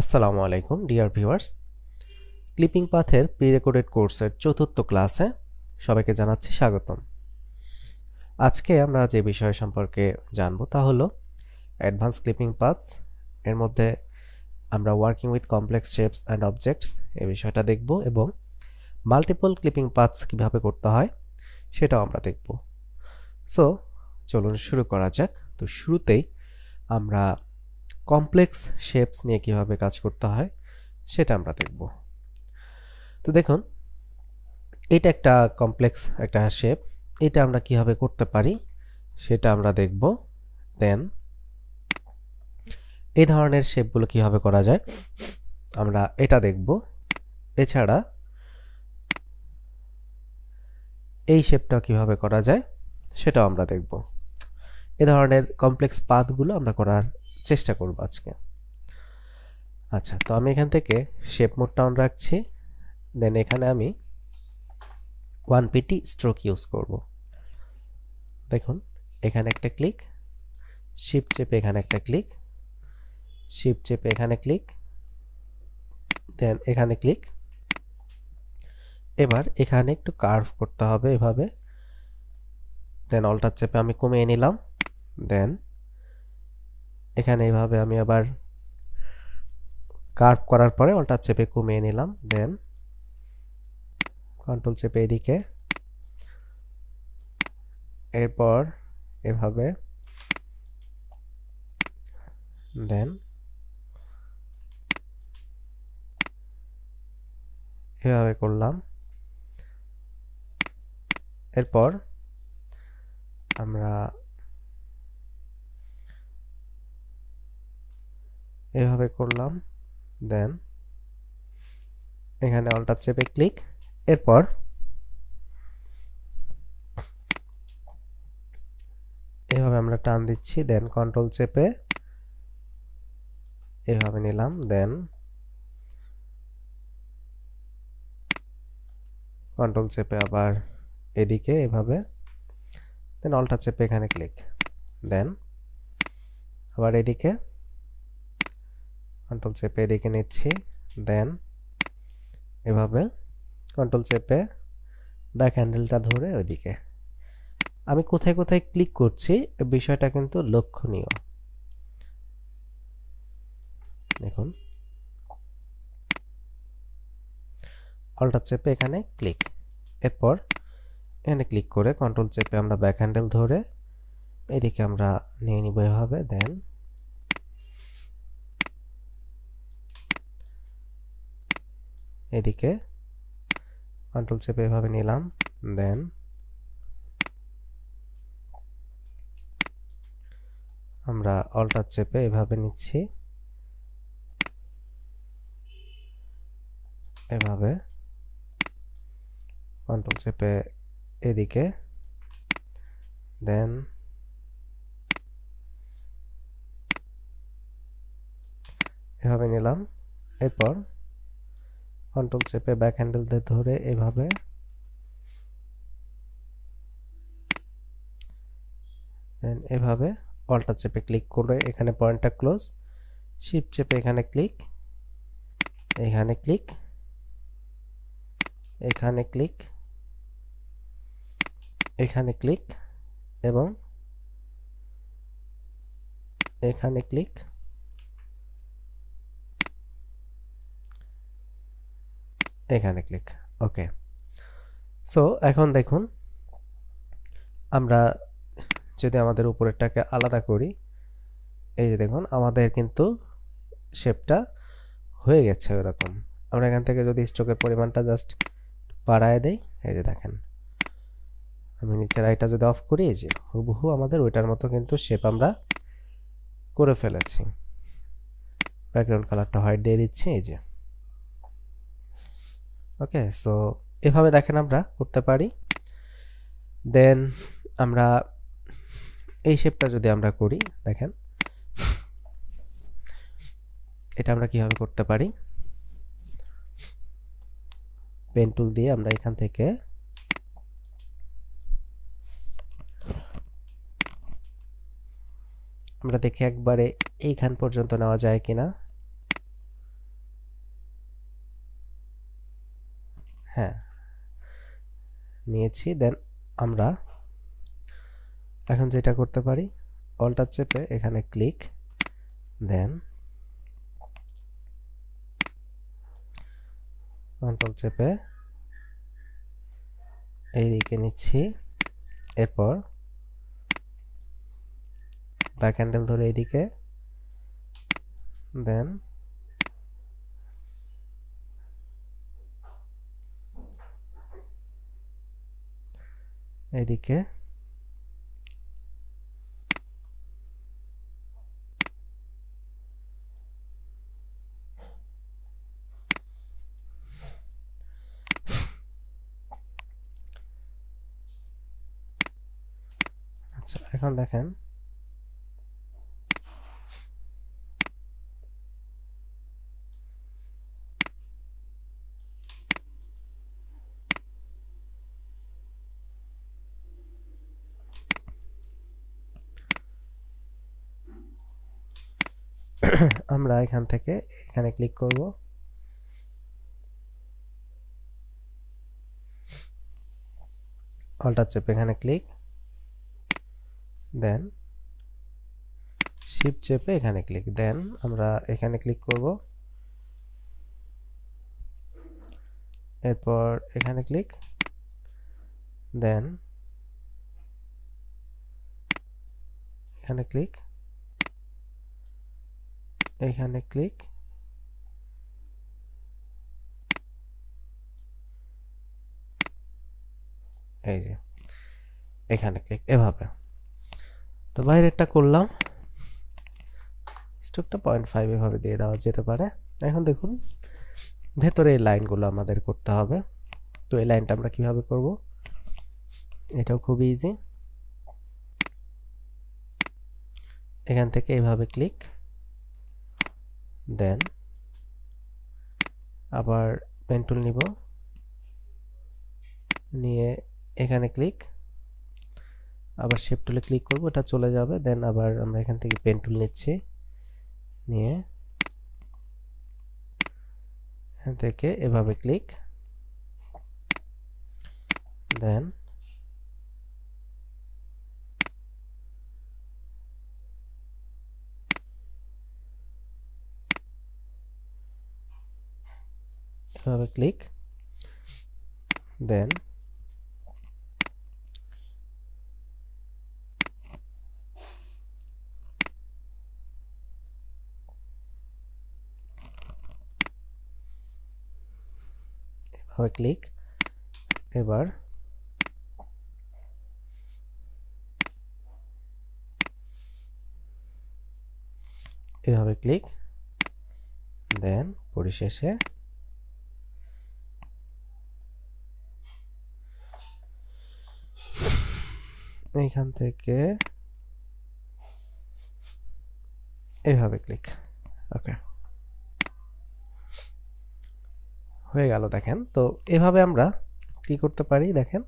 আসসালামু আলাইকুম, dear viewers. Clipping পাথের প্রি রেকর্ডেড কোর্সের চতুর্থ ক্লাসে সবাইকে জানাচ্ছি স্বাগতম। আজকে আমরা যে বিষয় সম্পর্কে জানব তা হলো অ্যাডভান্স ক্লিপিং পাথস। এর মধ্যে আমরা working with complex shapes and objects এই বিষয়টা দেখব এবং মাল্টিপল ক্লিপিং পাথস কীভাবে করতে হয় সেটাও আমরা দেখব। সো, চলুন শুরু করা যাক। তো শুরুতেই আমরা কমপ্লেক্স শেপস নিয়ে কীভাবে কাজ করতে হয়, সেটা আমরা দেখব। তো দেখুন, এটা একটা কমপ্লেক্স একটা শেপ এটা আমরা কীভাবে করতে পারি, সেটা আমরা দেখব। দেন এই ধরনের শেপগুলো কীভাবে করা যায়, আমরা এটা দেখব। এছাড়া, এই শেপটা কীভাবে করা যায়, সেটাও আমরা দেখব। এ ধরনের কমপ্লেক্স পাথগুলো আমরা করার চেষ্টা করব আজকে। আচ্ছা তো আমি এখান থেকে শেপ মোডটা অন রাখছি। দেন এখানে আমি ওয়ান পিটি স্ট্রোক ইউজ করব। দেখুন, এখানে একটা ক্লিক শিপ চেপে এখানে একটা ক্লিক শিপ চেপে এখানে ক্লিক দেন এখানে ক্লিক এবার এখানে একটু কার্ভ করতে হবে এভাবে। দেন অল্টার চেপে আমি কমিয়ে নিলাম। দেন এখানে এইভাবে আমি আবার কার্ভ করার পরে অল্টার চেপে কমিয়ে নিলাম দেন কন্ট্রোল চেপে এদিকে। এরপর এভাবে দেন এভাবে করলাম। এরপর আমরা এভাবে করলাম দেন এখানে অল্টার চেপে ক্লিক এরপর এভাবে আমরা টান দিচ্ছি দেন কন্ট্রোল চেপে এভাবে নিলাম দেন কন্ট্রোল চেপে আবার এদিকে এভাবে দেন অল্টা চেপে এখানে ক্লিক দেন আবার এদিকে কন্ট্রোল চেপে এদিকে নিচ্ছি। দেন এভাবে কন্ট্রোল চেপে ব্যাক হ্যান্ডেলটা ধরে ওইদিকে। আমি কোথায় কোথায় ক্লিক করছি বিষয়টা কিন্তু লক্ষণীয়। দেখুন। অল্টার চেপে এখানে ক্লিক এরপর এখানে ক্লিক করে কন্ট্রোল চেপে আমরা ব্যাক হ্যান্ডেল ধরে, এদিকে আমরা নিয়ে নিব এভাবে। দেন এদিকে কন্ট্রোল চেপে এভাবে নিলাম দেন আমরা অল্টার চেপে এভাবে নিচ্ছি। এভাবে কন্ট্রোল চেপে এদিকে দেন এভাবে নিলাম। এরপর কন্ট্রোল চেপে ব্যাক হ্যান্ডেল দিয়ে ধরে এভাবে। দেন এভাবে অল্টার চেপে ক্লিক করে এখানে পয়েন্টটা ক্লোজ শিপ চেপে এখানে ক্লিক এখানে ক্লিক এখানে ক্লিক এখানে ক্লিক এবং এখানে ক্লিক এখানে ক্লিক ওকে সো এখন দেখুন, আমরা যদি আমাদের উপরেরটাকে আলাদা করি, এই যে দেখুন, আমাদের কিন্তু শেপটা হয়ে গেছে ওরকম। আমরা এখান থেকে যদি স্ট্রোকের পরিমাণটা জাস্ট বাড়ায় দেই, এই যে দেখেন। আমি নিচের আইটা যদি অফ করি, এই যে হুবহু আমাদের ওইটার মতো কিন্তু শেপ আমরা করে ফেলেছি। ব্যাকগ্রাউন্ড কালারটা হোয়াইট দিয়ে দিচ্ছি, এই যে। ওকে সো এভাবে দেখেন আমরা করতে পারি। দেন আমরা এই শেপটা যদি আমরা করি, দেখেন। এটা আমরা কীভাবে করতে পারি? পেন টুল দিয়ে আমরা এখান থেকে আমরা দেখি একবারে এইখান পর্যন্ত নেওয়া যায় কিনা। হ্যাঁ। নিয়েছি দেন আমরা এখন যেটা করতে পারি অল্টার চেপে এখানে ক্লিক দেন কন্ট্রোল চেপে এইদিকে নিচ্ছি, এরপর ব্যাক হ্যান্ডেল ধরে এইদিকে দেন এইদিকে আচ্ছা এখন দেখেন। আমরা এখান থেকে এখানে ক্লিক করব। অল্টার চেপে এখানে ক্লিক দেন শিপ চেপে এখানে ক্লিক দেন আমরা এখানে ক্লিক করব। এরপর এখানে ক্লিক দেন এখানে ক্লিক এখানে ক্লিক এই যে, এখানে ক্লিক এভাবে। তো বাইরেরটা করলাম। স্ট্রোকটা পয়েন্ট ফাইভ এভাবে দিয়ে দেওয়া যেতে পারে। এখন দেখুন, ভেতরে এই লাইনগুলো আমাদের করতে হবে। তো এই লাইনটা আমরা কীভাবে করব? এটাও খুব ইজি এখান থেকে এভাবে ক্লিক দেন আবার পেন টুল নিব। নিয়ে এখানে ক্লিক আবার শেপ টুলে ক্লিক করব, এটা চলে যাবে। দেন আবার আমরা এখান থেকে পেন টুল নিচ্ছি। নিয়ে এখান থেকে এভাবে ক্লিক দেন এভাবে ক্লিক দেন এভাবে ক্লিক এবার এভাবে ক্লিক দেন পরিশেষে এইখান থেকে এইভাবে ক্লিক ওকে হয়ে গেল দেখেন। তো এভাবে আমরা কি করতে পারি দেখেন?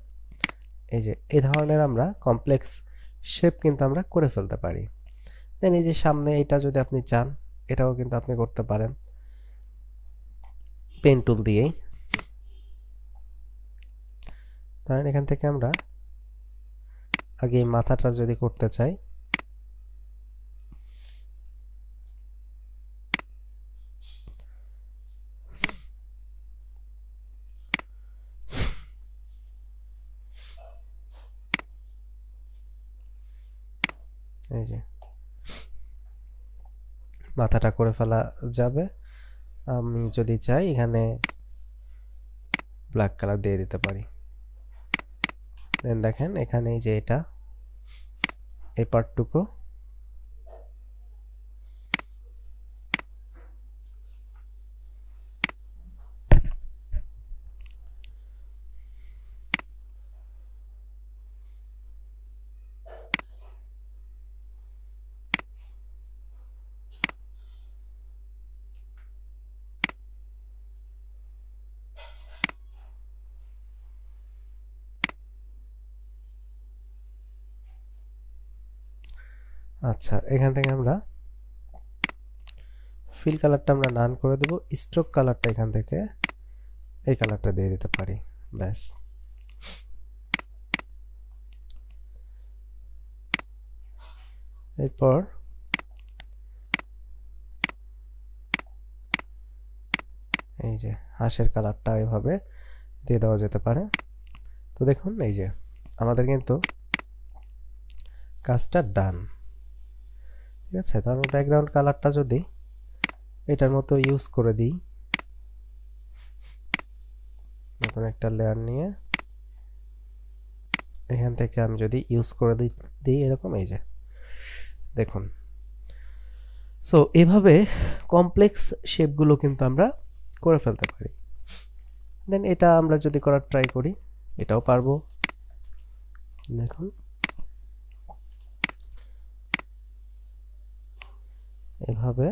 এই যে, এই ধরনের আমরা কমপ্লেক্স শেপ কিন্তু আমরা করে ফেলতে পারি। দেন এই যে সামনে এটা যদি আপনি চান, এটাও কিন্তু আপনি করতে পারেন। পেন টুল দিয়েই। ধরেন এখান থেকে আমরা আগে মাথাটা যদি করতে চাই। এই যে। মাথাটা করে ফেলা যাবে। আমি যদি চাই এখানে ব্ল্যাক কালার দিয়ে দিতে পারি। দেন দেখেন এখানে যে এটা এই পার্টটুকু আচ্ছা এখান থেকে আমরা ফিল কালারটা আমরা নান করে দেব। স্ট্রোক কালারটা এখান থেকে এই কালারটা দিয়ে দিতে পারি। ব্যাস। এরপর এই যে হাঁসের কালারটা এভাবে দিয়ে দেওয়া যেতে পারে। তো দেখুন, এই যে আমাদের কিন্তু কাজটা ডান ঠিক আছে? তো আমি ব্যাকগ্রাউন্ড কালারটা যদি এটার মতো ইউজ করে দিই। নতুন একটা লেয়ার নিয়ে। এখান থেকে আমি যদি ইউজ করে দিই দিই এরকম, এই যে। দেখুন। সো এভাবে কমপ্লেক্স শেপগুলো কিন্তু আমরা করে ফেলতে পারি। দেন এটা আমরা যদি করার ট্রাই করি, এটাও পারব। দেখুন। এভাবে।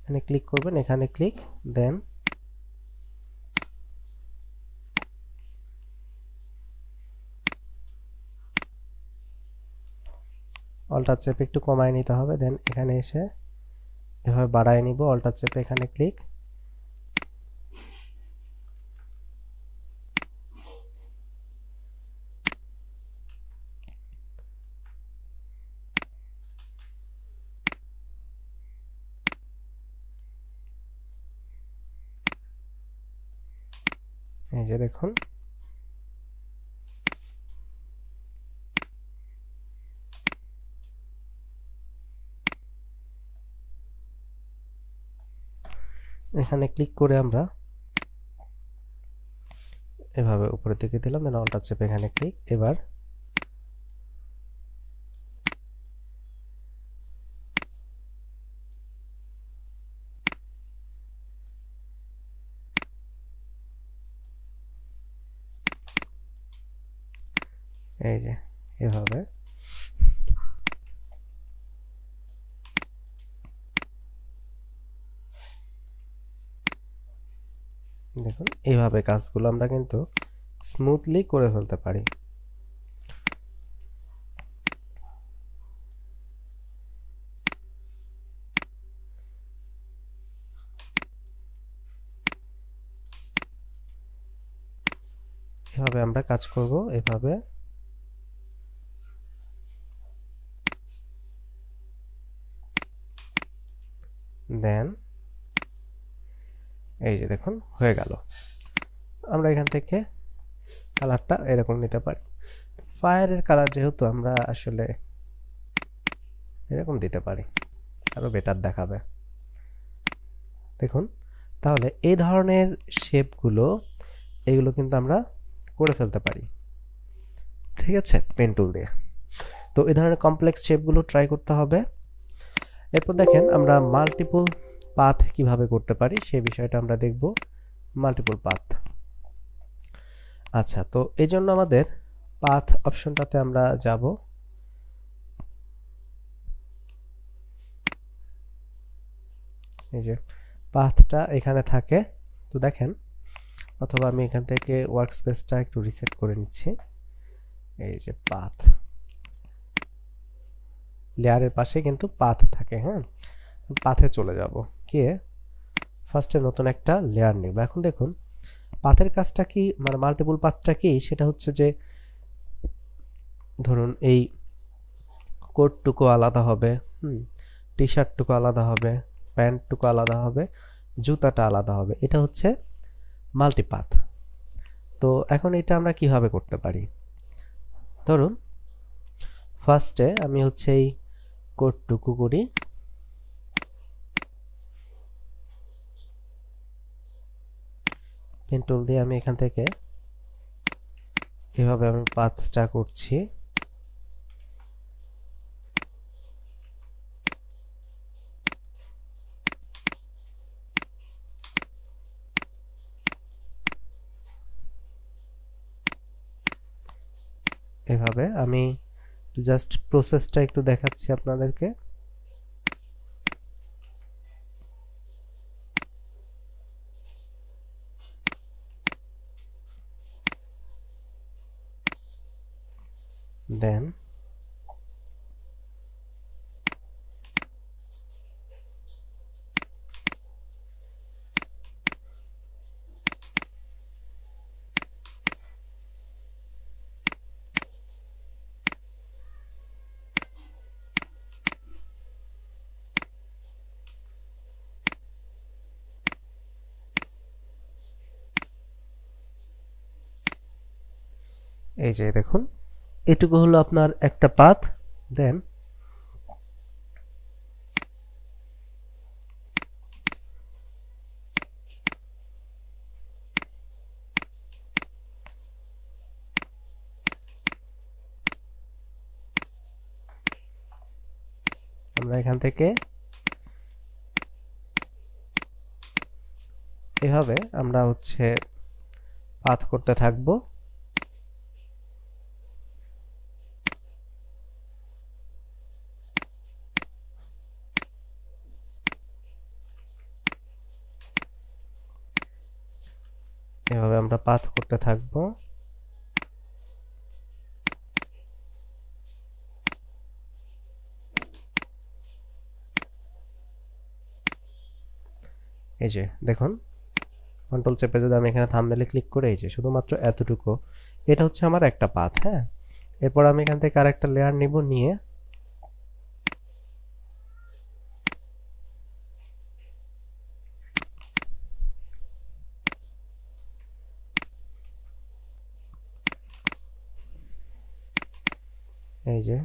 এখানে ক্লিক করবেন, এখানে ক্লিক দেন অল্টার চেপে একটু কমায় নিতে হবে দেন এখানে এসে এভাবে বাড়ায় নিব অল্টার চেপে এখানে ক্লিক এই যে দেখুন। এখানে ক্লিক করে আমরা এভাবে উপরের দিকে দিলাম দেন অল্টার চেপে এখানে ক্লিক এবার এই যে, এভাবে দেখুন এইভাবে কাজগুলো আমরা কিন্তু স্মুথলি করে ফেলতে পারি। এভাবে আমরা কাজ করব এভাবে দেন এই যে দেখুন, হয়ে গেল। আমরা এখান থেকে কালারটা এরকম নিতে পারি। ফায়ারের কালার যেহেতু আমরা আসলে এরকম দিতে পারি আরও বেটার দেখাবে। দেখুন, তাহলে এই ধরনের শেপগুলো এগুলো কিন্তু আমরা করে ফেলতে পারি। ঠিক আছে পেন টুল দিয়ে। তো এই ধরনের কমপ্লেক্স শেপগুলো ট্রাই করতে হবে। এরপর দেখেন আমরা মাল্টিপল পাথ কীভাবে করতে পারি, সেই বিষয়টা আমরা দেখব মাল্টিপল পাথ আচ্ছা তো এই জন্য আমাদের পাথ অপশনটাতে আমরা যাব। এই যে পাথটা এখানে থাকে, তো দেখেন, অথবা আমি এখান থেকে ওয়ার্ক স্পেসটা একটু রিসেট করে নিচ্ছি। এই যে পাথ লেয়ারের পাশে কিন্তু পাথ থাকে হ্যাঁ? পাথে চলে যাব। গিয়ে ফার্স্টে নতুন একটা লেয়ার নেব। এখন দেখুন, পাথের কাজটা কি মানে মাল্টিপুল পাথটা কি, সেটা হচ্ছে যে, ধরুন এই কোটটুকু আলাদা হবে, হুম টি শার্টটুকু আলাদা হবে, প্যান্টটুকু আলাদা হবে, জুতাটা আলাদা হবে, এটা হচ্ছে মাল্টিপাথ তো এখন এটা আমরা কীভাবে করতে পারি? ধরুন ফার্স্টে আমি হচ্ছে এই কোটটুকু করি পেন টুল দিয়ে আমি এখান থেকে এভাবে আমি পাথটা করছি। এভাবে আমি জাস্ট প্রসেসটা একটু দেখাচ্ছি আপনাদেরকে দেন এই যে দেখুন, এটুকু হলো আপনার একটা পাথ দেন আমরা এখান থেকে এভাবে আমরা হচ্ছে পাথ করতে থাকব এভাবে আমরা পাথ করতে থাকব। এই যে, দেখুন। কন্ট্রোল চেপে যদি আমি এখানে থামনেলে ক্লিক করে, এই যে, শুধুমাত্র এতটুকু। এটা হচ্ছে আমার একটা পাথ হ্যাঁ? এরপর আমি এখান থেকে আরেকটা লেয়ার নিব, নিয়ে এই যে।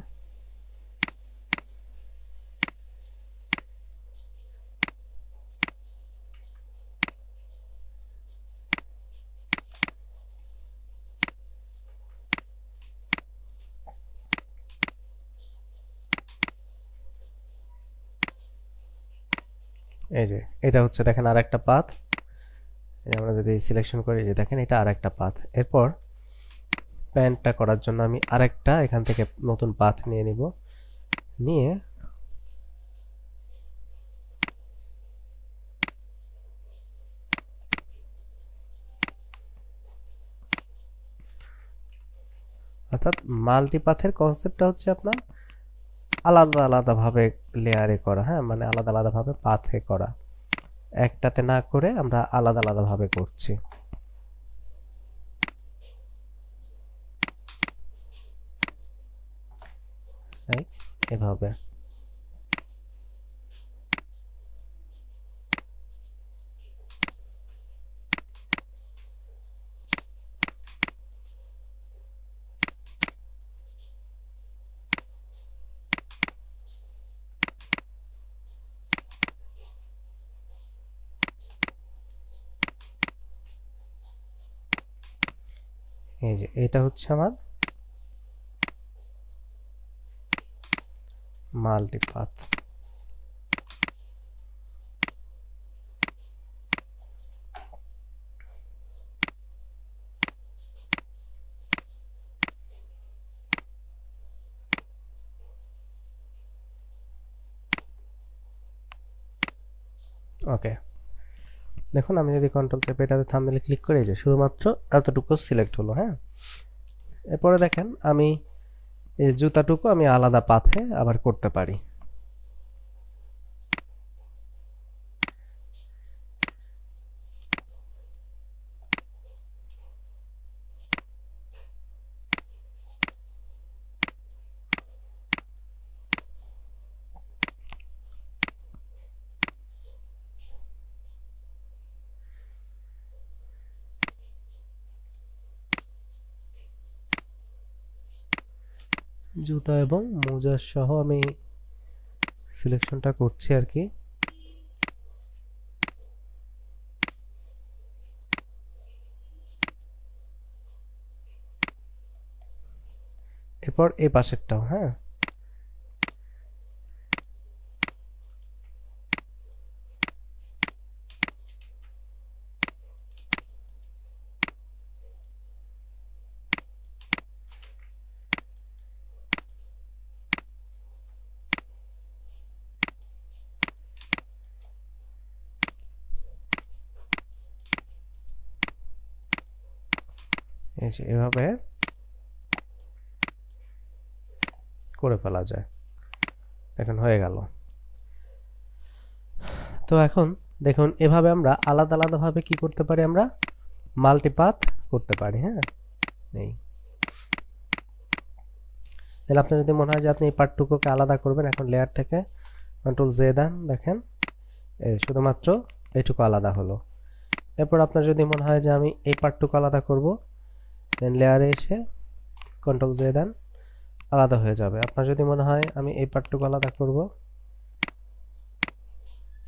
এই যে, এটা হচ্ছে দেখেন আর একটা পাথ আমরা যদি সিলেকশন করি যে দেখেন এটা আর একটা পাথ। এরপর প্যান্টটা করার জন্য আমি আরেকটা এখান থেকে নতুন পাথ নিয়ে নিব। নিয়ে অর্থাৎ মাল্টিপাথের কনসেপ্টটা হচ্ছে আপনার আলাদা আলাদাভাবে লেয়ারে করা হ্যাঁ? মানে আলাদা আলাদাভাবে পাথে করা। একটাতে না করে আমরা আলাদা আলাদাভাবে করছি। এভাবে। এই যে এটা হচ্ছে আমার মাল্টিপাথ। ওকে। দেখুন, আমি যদি কন্ট্রোল চেপে এটাতে থামনেলে ক্লিক করে যে শুধুমাত্র এতটুকু সিলেক্ট হলো হ্যাঁ? এরপরে দেখেন, আমি এই জুতাটুকু আমি আলাদা পাথে আবার করতে পারি। জুতা এবং মোজা সহ আমি সিলেকশনটা করছি আর কি। এরপর এ পাশেরটাও হ্যাঁ? এই এভাবে করে ফেলা যায়। দেখুন, হয়ে গেল। তো এখন দেখুন, এভাবে আমরা আলাদা আলাদাভাবে কি করতে পারি আমরা? মাল্টিপাথ করতে পারি হ্যাঁ? এই। তাহলে আপনার যদি মনে হয় যে আপনি এই পার্টটুকুকে আলাদা করবেন, এখন লেয়ার থেকে কন্ট্রোল জে দেন, দেখেন। এই শুধুমাত্র এইটুকু আলাদা হলো। এরপর আপনার যদি মনে হয় যে আমি এই পার্টটুকু আলাদা করব দেন লেয়ারে এসে কন্ট্রোল জে দেন আলাদা হয়ে যাবে। আপনার যদি মনে হয় আমি এই পার্টটুকু আলাদা করব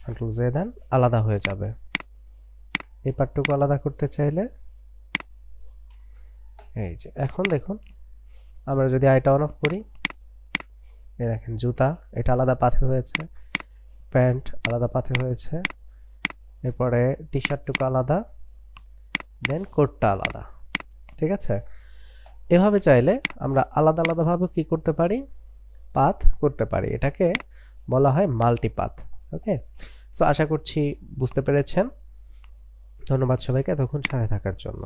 কন্ট্রোল জে দেন আলাদা হয়ে যাবে। এই পার্টটুকু আলাদা করতে চাইলে, এই যে, এখন দেখুন, আমরা যদি আইটা অন অফ করি, এই দেখেন জুতা, এটা আলাদা পাথে হয়েছে, প্যান্ট আলাদা পাথে হয়েছে, এরপরে টি শার্টটুকু আলাদা দেন কোটটা আলাদা। ঠিক আছে? এভাবে চাইলে আমরা আলাদা আলাদাভাবে কি করতে পারি? পাথ করতে পারি। এটাকে বলা হয় মাল্টিপাথ ওকে সো আশা করছি বুঝতে পেরেছেন। ধন্যবাদ সবাইকে। এতক্ষণ সাথে থাকার জন্য।